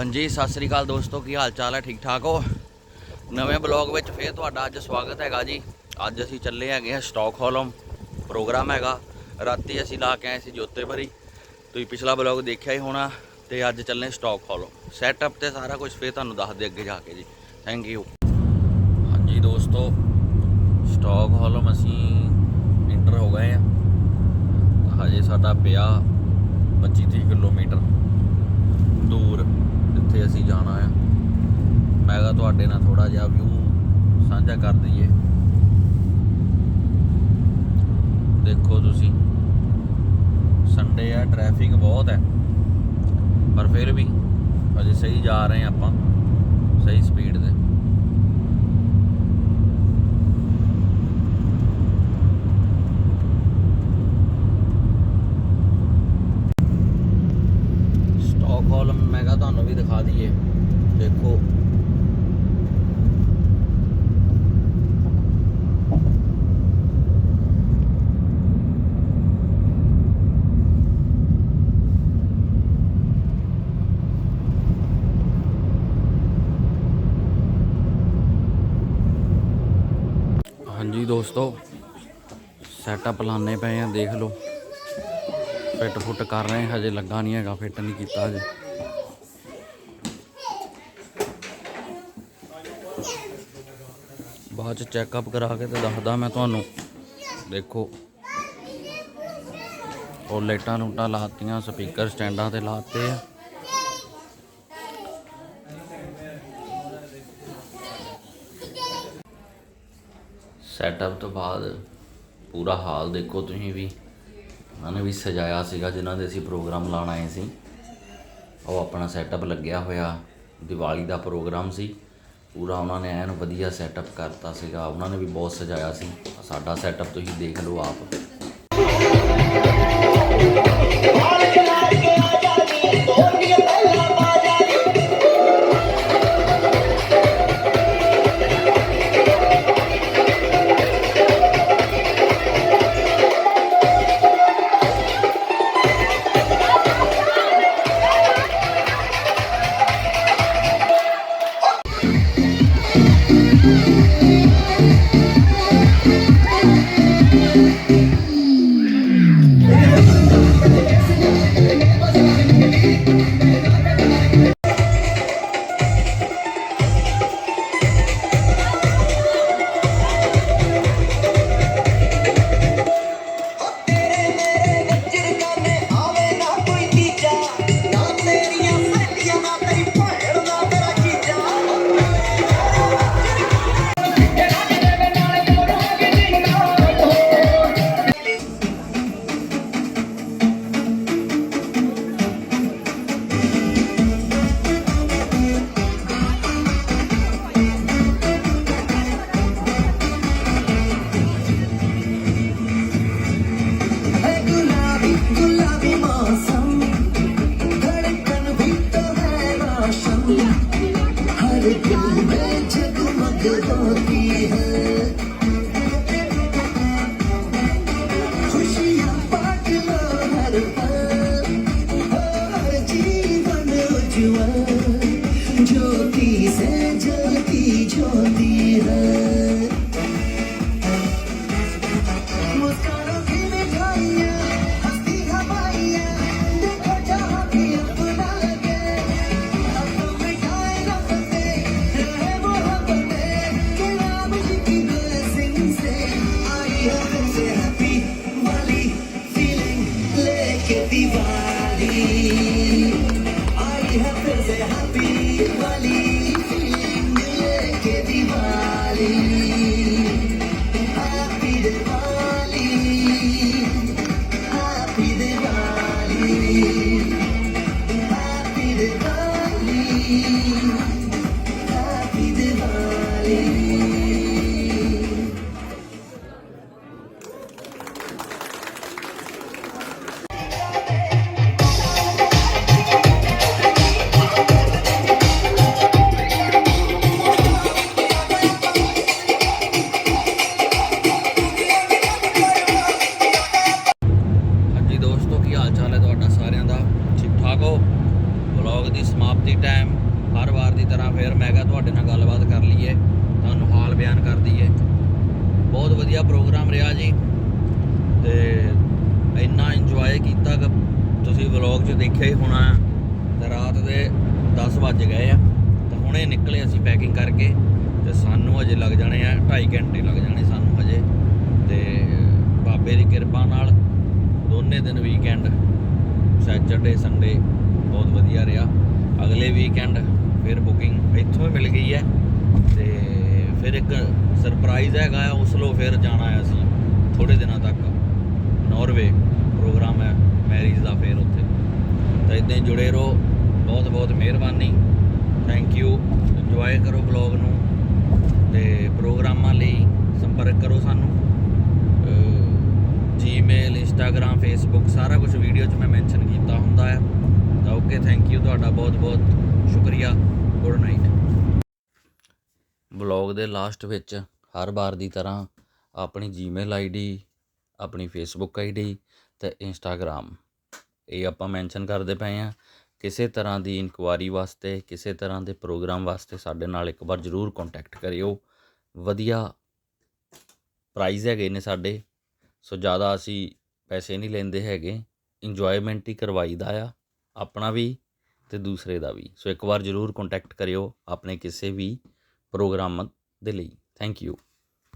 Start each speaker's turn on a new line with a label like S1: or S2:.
S1: ਹਾਂਜੀ, ਸਤਿ ਸ੍ਰੀ ਅਕਾਲ ਦੋਸਤੋ, ਕੀ ਹਾਲ ਚਾਲ ਹੈ? ਠੀਕ ਠਾਕ ਹੋ? ਨਵੇਂ ਬਲੌਗ ਵਿੱਚ ਫੇਰ ਤੁਹਾਡਾ ਅੱਜ ਸਵਾਗਤ ਹੈਗਾ ਜੀ। ਅੱਜ ਅਸੀਂ ਚੱਲੇ ਹੈਗੇ ਆ ਸਟਾਕਹੋਲਮ, ਪ੍ਰੋਗਰਾਮ ਹੈਗਾ। ਰਾਤੀ ਅਸੀਂ ਲਾ ਕੇ ਆਏ ਸੀ ਜੋਤੇਬਰੀ ਤੁਸੀਂ ਪਿਛਲਾ ਬਲੌਗ ਦੇਖਿਆ ਹੀ ਹੋਣਾ ਤੇ ਅੱਜ ਚੱਲੇ ਸਟਾਕਹੋਲਮ। ਸੈਟਅਪ ਤੇ ਸਾਰਾ ਕੁਝ ਫੇਰ ਤੁਹਾਨੂੰ ਦੱਸਦੇ ਅੱਗੇ ਜਾ ਕੇ ਜੀ। ਥੈਂਕ ਯੂ ਹਾਂਜੀ ਦੋਸਤੋ, ਸਟਾਕਹੋਲਮ ਅਸੀਂ ਇੰਟਰ ਹੋ ਗਏ ਆ ਹਜੇ ਸਾਡਾ ਪਿਆ 25 ਕਿਲੋਮੀਟਰ ਦੂਰ। ਜਿੱਥੇ ਅਸੀਂ ਜਾਣਾ ਆ। ਮੈਂ ਕਿਹਾ ਤੁਹਾਡੇ ਨਾਲ ਥੋੜਾ ਜਿਹਾ ਵਿਊ ਸਾਂਝਾ ਕਰ ਦਈਏ। ਦੇਖੋ ਤੁਸੀਂ। ਸੰਡੇ ਆ ਟ੍ਰੈਫਿਕ ਬਹੁਤ ਹੈ। ਪਰ ਫਿਰ ਵੀ ਅਜੇ ਸਹੀ ਜਾ ਰਹੇ ਹਾਂ ਆਪਾਂ। ਸਹੀ ਸਪੀਡ ਤੇ ਸਟਾਕਹੋਲਮ ਮੈਂ ਕਿਹਾ ਤੁਹਾਨੂੰ ਵੀ ਦਿਖਾ ਦਈਏ ਦੇਖੋ ਹਾਂਜੀ ਦੋਸਤੋ ਸੈਟਅਪ ਲਾਣੇ ਪਏ ਆ, ਦੇਖ ਲਓ। ਫਿੱਟ ਫੁੱਟ ਕਰ ਰਹੇ ਹਜੇ ਲੱਗਾ ਨਹੀਂ ਹੈਗਾ ਫਿੱਟ ਨਹੀਂ ਕੀਤਾ ਹਜੇ। ਬਾਅਦ ਚ ਚੈੱਕਅਪ ਕਰਾ ਕੇ ਤੇ ਦੱਸਦਾ ਮੈਂ ਤੁਹਾਨੂੰ। ਦੇਖੋ, ਉਹ ਲਾਈਟਾਂ ਲੂਟਾਂ ਲਾਤੀਆਂ ਸਪੀਕਰ ਸਟੈਂਡਾਂ ਤੇ ਲਾਤੇ ਆ। ਸੈਟਅਪ ਤੋਂ ਬਾਅਦ ਪੂਰਾ ਹਾਲ ਦੇਖੋ ਤੁਸੀਂ ਵੀ। ਉਹਨਾਂ ਨੇ ਵੀ ਸਜਾਇਆ ਸੀਗਾ, ਜਿਨ੍ਹਾਂ ਦੇ ਅਸੀਂ ਪ੍ਰੋਗਰਾਮ ਲਾਣ ਆਏ ਸੀ। ਉਹ ਆਪਣਾ ਸੈਟਅਪ ਲੱਗਿਆ ਹੋਇਆ। ਦੀਵਾਲੀ ਦਾ ਪ੍ਰੋਗਰਾਮ ਸੀ। ਪੂਰਾ ਉਹਨਾਂ ਨੇ ਐਨ ਵਧੀਆ ਸੈਟਅਪ ਕਰਤਾ ਸੀਗਾ। ਉਹਨਾਂ ਨੇ ਵੀ ਬਹੁਤ ਸਜਾਇਆ ਸੀ। ਸਾਡਾ ਸੈਟਅਪ ਤੁਸੀਂ ਦੇਖ ਲਓ ਆਪ।
S2: रोशन हर दिल में जगमग होती है। खुशियाँ बांट लो जीवन उज्ज्वल, ज्योति से जलती ज्योति है।
S1: ti. ਸਾਰਿਆਂ ਦਾ ਠੀਕ ਠਾਕ ਹੋ? ਵਲੌਗ ਦੀ ਸਮਾਪਤੀ ਟਾਈਮ ਹਰ ਵਾਰ ਦੀ ਤਰ੍ਹਾਂ ਫਿਰ ਮੈਂ ਕਿਹਾ ਤੁਹਾਡੇ ਨਾਲ ਗੱਲਬਾਤ ਕਰ ਲਈਏ, ਤੁਹਾਨੂੰ ਹਾਲ ਬਿਆਨ ਕਰ ਦਈਏ। ਬਹੁਤ ਵਧੀਆ ਪ੍ਰੋਗਰਾਮ ਰਿਹਾ ਜੀ। ਤੇ ਇੰਨਾ ਇੰਜੋਏ ਕੀਤਾ ਕਿ ਤੁਸੀਂ ਵਲੌਗ 'ਚ ਦੇਖਿਆ ਹੀ ਹੋਣਾ ਤੇ ਰਾਤ ਦੇ 10 ਵੱਜ ਗਏ ਆ। ਤੇ ਹੁਣੇ ਨਿਕਲੇ ਅਸੀਂ ਪੈਕਿੰਗ ਕਰਕੇ ਤੇ ਸਾਨੂੰ ਅਜੇ ਲੱਗ ਜਾਣੇ ਆ 2.5 ਘੰਟੇ ਲੱਗ ਜਾਣੇ ਸਾਨੂੰ ਅਜੇ। ਤੇ ਬਾਬੇ ਦੀ ਕਿਰਪਾ ਨਾਲ ਦੋਨੇ ਦਿਨ ਵੀਕਐਂਡ ਸੈਚਰਡੇ, ਸੰਡੇ ਬਹੁਤ ਵਧੀਆ ਰਿਹਾ। ਅਗਲੇ ਵੀਕਐਂਡ ਫਿਰ ਬੁਕਿੰਗ ਇੱਥੋਂ ਹੀ ਮਿਲ ਗਈ ਹੈ। ਤੇ ਫਿਰ ਇੱਕ ਸਰਪ੍ਰਾਈਜ਼ ਹੈਗਾ ਆ ਉਸਲੋ ਫਿਰ ਜਾਣਾ ਹੈ ਅਸੀਂ ਥੋੜੇ ਦਿਨਾਂ ਤੱਕ। ਨਾਰਵੇ ਪ੍ਰੋਗਰਾਮ ਹੈ ਮੈਰਿਜ ਦਾ ਫਿਰ ਉੱਥੇ। ਤਾਂ ਇਦਾਂ ਹੀ ਜੁੜੇ ਰਹੋ ਬਹੁਤ ਬਹੁਤ ਮਿਹਰਬਾਨੀ। ਥੈਂਕ ਯੂ ਇੰਜੋਏ ਕਰੋ ਬਲੌਗ ਨੂੰ ਤੇ ਪ੍ਰੋਗਰਾਮਾਂ ਲਈ ਸੰਪਰਕ ਕਰੋ ਸਾਨੂੰ। ਜੀਮੇਲ ਇੰਸਟਾਗ੍ਰam ਫੇਸਬੁੱਕ ਸਾਰਾ ਕੁਝ ਵੀਡੀਓ 'ਚ ਮੈਂ ਮੈਂਸ਼ਨ ਕੀਤਾ ਹੁੰਦਾ ਹੈ। ਤਾਂ ਓਕੇ ਥੈਂਕ ਯੂ ਤੁਹਾਡਾ ਬਹੁਤ ਬਹੁਤ ਸ਼ੁਕਰੀਆ। ਗੁੱਡ ਨਾਈਟ ਬਲੌਗ ਦੇ ਲਾਸਟ ਵਿੱਚ ਹਰ ਵਾਰ ਦੀ ਤਰ੍ਹਾਂ ਆਪਣੀ ਜੀਮੇਲ ਆਈਡੀ ਆਪਣੀ ਫੇਸਬੁੱਕ ਆਈਡੀ ਤੇ ਇੰਸਟਾਗ੍ਰam ਇਹ ਆਪਾਂ ਮੈਂਸ਼ਨ ਕਰਦੇ ਪਏ ਆ ਕਿਸੇ ਤਰ੍ਹਾਂ ਦੀ ਇਨਕੁਆਰੀ ਵਾਸਤੇ, ਕਿਸੇ ਤਰ੍ਹਾਂ ਦੇ ਪ੍ਰੋਗਰਾਮ ਵਾਸਤੇ ਸਾਡੇ ਨਾਲ ਇੱਕ ਵਾਰ ਜ਼ਰੂਰ ਕੰਟੈਕਟ ਕਰਿਓ। ਵਧੀਆ ਪ੍ਰਾਈਜ਼ ਹੈਗੇ ਨੇ ਸਾਡੇ। ਸੋ ਜ਼ਿਆਦਾ ਅਸੀਂ ਪੈਸੇ ਨਹੀਂ ਲੈਂਦੇ ਹੈਗੇ ਇੰਜੋਇਮੈਂਟ ਹੀ ਕਰਵਾਈਦਾ ਆ, ਆਪਣਾ ਵੀ ਤੇ ਦੂਸਰੇ ਦਾ ਵੀ। ਸੋ ਇੱਕ ਵਾਰ ਜ਼ਰੂਰ ਕੰਟੈਕਟ ਕਰਿਓ ਆਪਣੇ ਕਿਸੇ ਵੀ ਪ੍ਰੋਗਰਾਮ ਦੇ ਲਈ। Thank you